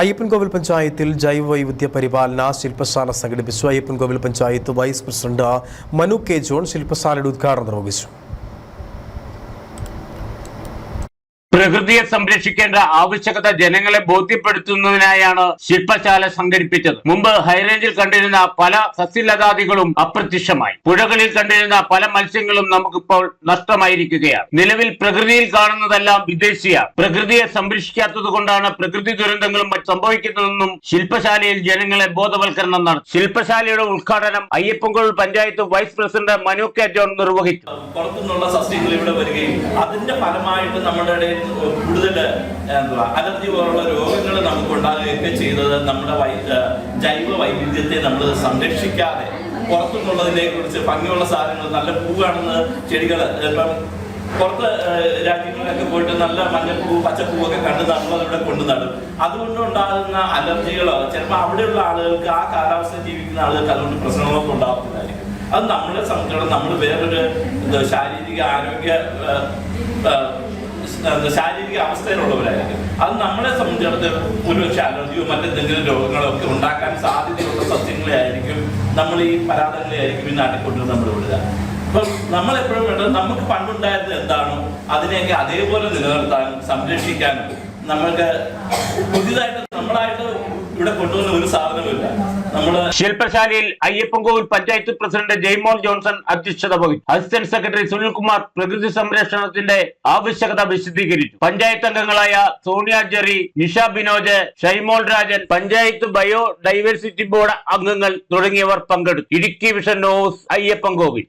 അയ്യപ്പൻകോവിൽ പഞ്ചായത്തിൽ ജൈവ വൈവിധ്യ പരിപാലന ശില്പശാല സംഘടിപ്പിച്ചു. Ayyappancoil panchayat vice president Manu K John ശില്പശാലയുടെ ഉദ്ഘാടനം നിർവഹിച്ചു. പ്രകൃതിയെ സംരക്ഷിക്കേണ്ട ആവശ്യകത ജനങ്ങളെ ബോധ്യപ്പെടുത്തുന്നതിനായാണ് ശില്പശാല സംഘടിപ്പിച്ചത്. മുമ്പ് ഹൈറേഞ്ചിൽ കണ്ടിരുന്ന പല സസ്യലതാദികളും അപ്രത്യക്ഷമായി. പുഴകളിൽ കണ്ടിരുന്ന പല മത്സ്യങ്ങളും നമുക്കിപ്പോൾ നഷ്ടമായിരിക്കുകയാണ്. നിലവിൽ പ്രകൃതിയിൽ കാണുന്നതെല്ലാം വിദേശിയ പ്രകൃതിയെ സംരക്ഷിക്കാത്തത് കൊണ്ടാണ് പ്രകൃതി ദുരന്തങ്ങളും സംഭവിക്കുന്നതെന്നും ശില്പശാലയിൽ ജനങ്ങളെ ബോധവൽക്കരണം നടത്തി ശില്പശാലയുടെ ഉദ്ഘാടനം Ayyappancoil panchayat vice president Manu K John നിർവഹിച്ചു. പുറത്തുനിന്നുള്ള സസ്യങ്ങൾ ഇവിടെ വരികയും അതിന്റെ ഫലമായിട്ട് നമ്മുടെ കൂടുതൽ എന്തുവാ അലർജി പോലുള്ള രോഗങ്ങൾ നമുക്ക് ഉണ്ടാകുകയൊക്കെ ചെയ്തത് നമ്മുടെ വൈ ജൈവ വൈവിധ്യത്തെ നമ്മൾ സംരക്ഷിക്കാതെ പുറത്തുനിന്നുള്ളതിനെ കുറിച്ച് ഭംഗിയുള്ള സാധനങ്ങൾ നല്ല പൂവാണെന്ന് ചെടികൾ ഇപ്പം പുറത്ത് രാജ്യങ്ങളിലൊക്കെ പോയിട്ട് നല്ല മഞ്ഞപ്പൂ പച്ചപ്പൂവൊക്കെ കണ്ട് നമ്മൾ ഇവിടെ കൊണ്ടു നടും. അതുകൊണ്ടുണ്ടാകുന്ന അലർജികളോ ചിലപ്പോൾ അവിടെയുള്ള ആളുകൾക്ക് ആ കാലാവസ്ഥ ജീവിക്കുന്ന ആളുകൾക്ക് അതുകൊണ്ട് പ്രശ്നങ്ങളൊക്കെ ഉണ്ടാകുന്നതായിരിക്കും അത് നമ്മളെ സംബന്ധിച്ചിടത്തോളം നമ്മൾ വേറൊരു ശാരീരിക ആരോഗ്യ എന്താ ശാരീരിക അവസ്ഥയിലുള്ളവരായിരിക്കും. അത് നമ്മളെ സംബന്ധിച്ചിടത്തോളം ഒരുപക്ഷെ അലർജിയോ മറ്റെന്തെങ്കിലും രോഗങ്ങളോ ഒക്കെ ഉണ്ടാക്കാൻ സാധ്യതയുള്ള സസ്യങ്ങളെ ആയിരിക്കും നമ്മൾ ഈ പരാതങ്ങളെ ആയിരിക്കും ഈ നാട്ടിൽ നമ്മൾ വിടുക അപ്പം നമ്മൾ എപ്പോഴും വേണ്ടത് നമുക്ക് പണ്ടുണ്ടായിരുന്നത് എന്താണോ? അതിനെയൊക്കെ അതേപോലെ നിലനിർത്താനും സംരക്ഷിക്കാനും നമ്മൾക്ക് പുതിയതായിട്ട് നമ്മളായിട്ട് ഇവിടെ കൊണ്ടുവന്ന ഒരു നമ്മൾ ശില്പശാലയിൽ അയ്യപ്പൻകോവിൽ പഞ്ചായത്ത് പ്രസിഡന്റ് ജയ്മോൻ ജോൺസൺ അധ്യക്ഷത വഹിച്ചു. അസിസ്റ്റന്റ് സെക്രട്ടറി സുനിൽകുമാർ പ്രകൃതി സംരക്ഷണത്തിന്റെ ആവശ്യകത വിശദീകരിച്ചു. പഞ്ചായത്ത് അംഗങ്ങളായ Sonia Jerry Nisha Binoj Shymol Rajan panchayat biodiversity board അംഗങ്ങൾ തുടങ്ങിയവർ പങ്കെടുത്തു. Idukki vision news Ayyappancoil.